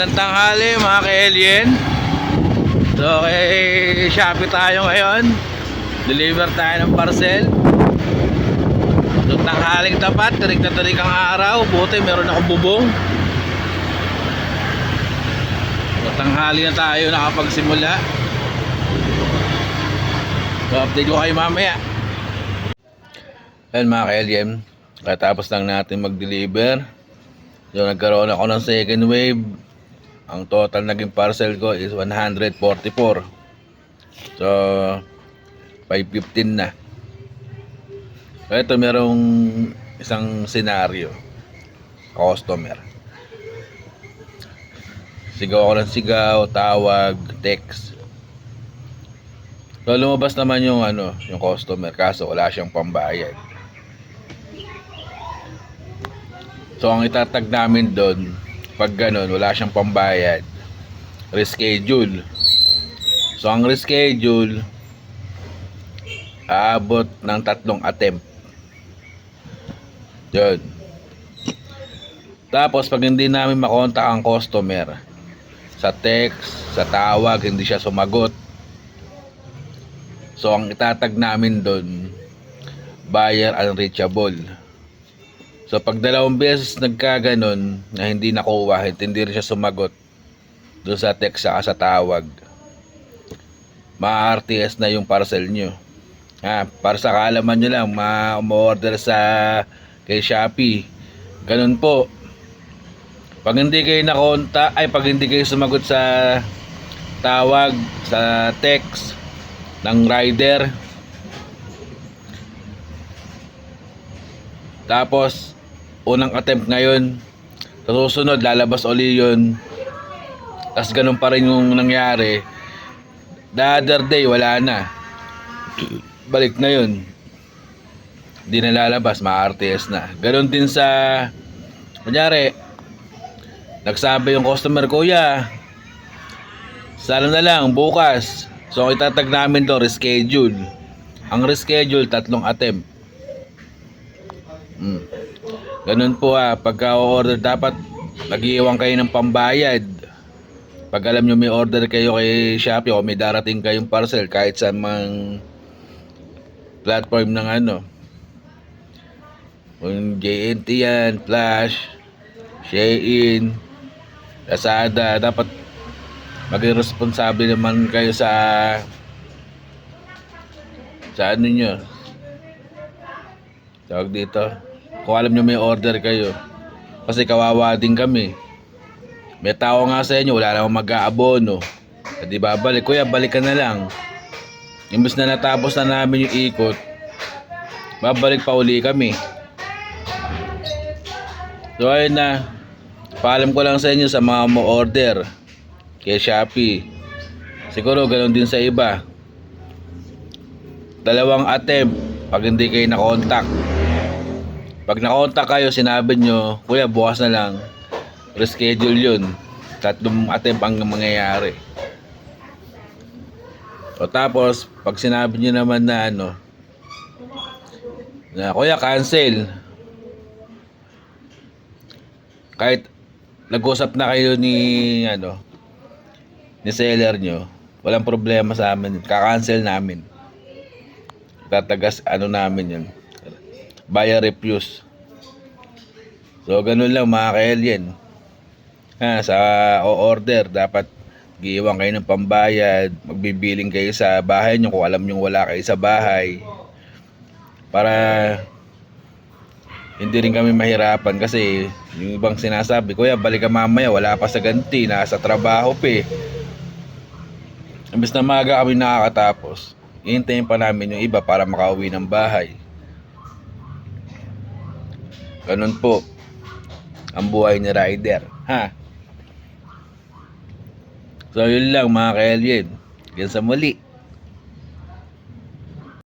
Magandang tanghali mga ka-alien. So kay Shopee tayo ngayon. Deliver tayo ng parcel. So tanghaling tapat, tarik na tarik ang araw. Buti meron akong bubong. So tanghali na tayo nakapagsimula. So update ko kayo mamaya. Ayan mga ka-alien. Katapos lang natin mag-deliver. So nagkaroon ako ng second wave. Ang total naging parcel ko is 144. So 515 na. So ito merong isang senaryo. Customer. Sigaw ako ng sigaw, tawag, text. So lumabas naman yung ano, yung customer kaso wala siyang pambayad. So ang itatag namin doon, pag ganun, wala siyang pambayad, reschedule. So ang reschedule, aabot ng tatlong attempt. Yun. Tapos pag hindi namin makontak ang customer, sa text, sa tawag, hindi siya sumagot. So ang itatag namin doon, buyer unreachable. So pag dalawang beses nagkaganon na hindi nakuha, hindi rin siya sumagot doon sa text saka sa tawag, ma-RTS na yung parcel nyo. Ha, para sa kaalaman nyo lang, ma-order sa kay Shopee. Ganun po. Pag hindi kayo nakonta, ay pag hindi kayo sumagot sa tawag, sa text ng rider, tapos unang attempt ngayon. Sa susunod lalabas uli yun. Tapos ganun pa rin yung nangyari. The other day wala na. Balik na yun. Hindi na lalabas ma-RTS na. Ganun din sa kunyari nagsabi yung customer kuya sana na lang bukas. So itatag namin to reschedule. Ang reschedule tatlong attempt mm. Ganun po ah, pagka order dapat nag-iiwan kayo ng pambayad. Pag alam nyo may order kayo kay Shopee o may darating kayong parcel kahit sa mang platform ng ano. Kung JNT yan, Flash, Shein, Lazada, dapat maging responsable naman kayo sa sa ano nyo. Tawag dito. Kung alam nyo may order kayo. Kasi kawawa din kami. May tao nga sa inyo, wala namang mag-aabono. At di babalik, kuya, balik ka na lang. Imbes na natapos na namin yung ikot, babalik pa uli kami. So ayun na, paalam ko lang sa inyo sa mga mo order kay Shopee. Siguro ganun din sa iba. Dalawang attempt pag hindi kayo na-contact. Pag na-contact kayo, sinabi nyo, Kuya, bukas na lang. Reschedule yun. Tatlong attempt ang mangyayari. O tapos, pag sinabi nyo naman na ano, na Kuya, cancel. Kahit nag-usap na kayo ni, ano, ni seller nyo, walang problema sa amin. Kakancel namin. Tatagas, ano namin yun buyer refuse. So, ganun lang mga ka-alien. Ha, sa o-order, dapat giiwan kayo ng pambayad, magbibiling kayo sa bahay nyo kung alam nyo wala kayo sa bahay. Para hindi rin kami mahirapan kasi yung ibang sinasabi, Kuya, balik ka mamaya, wala pa sa ganti, nasa trabaho pa eh. Imbes na maga kami nakakatapos, hihintayin pa namin yung iba para makauwi ng bahay. Ganun po ang buhay ni Rider. Ha? So yun lang mga ka-alien. Hanggang sa muli.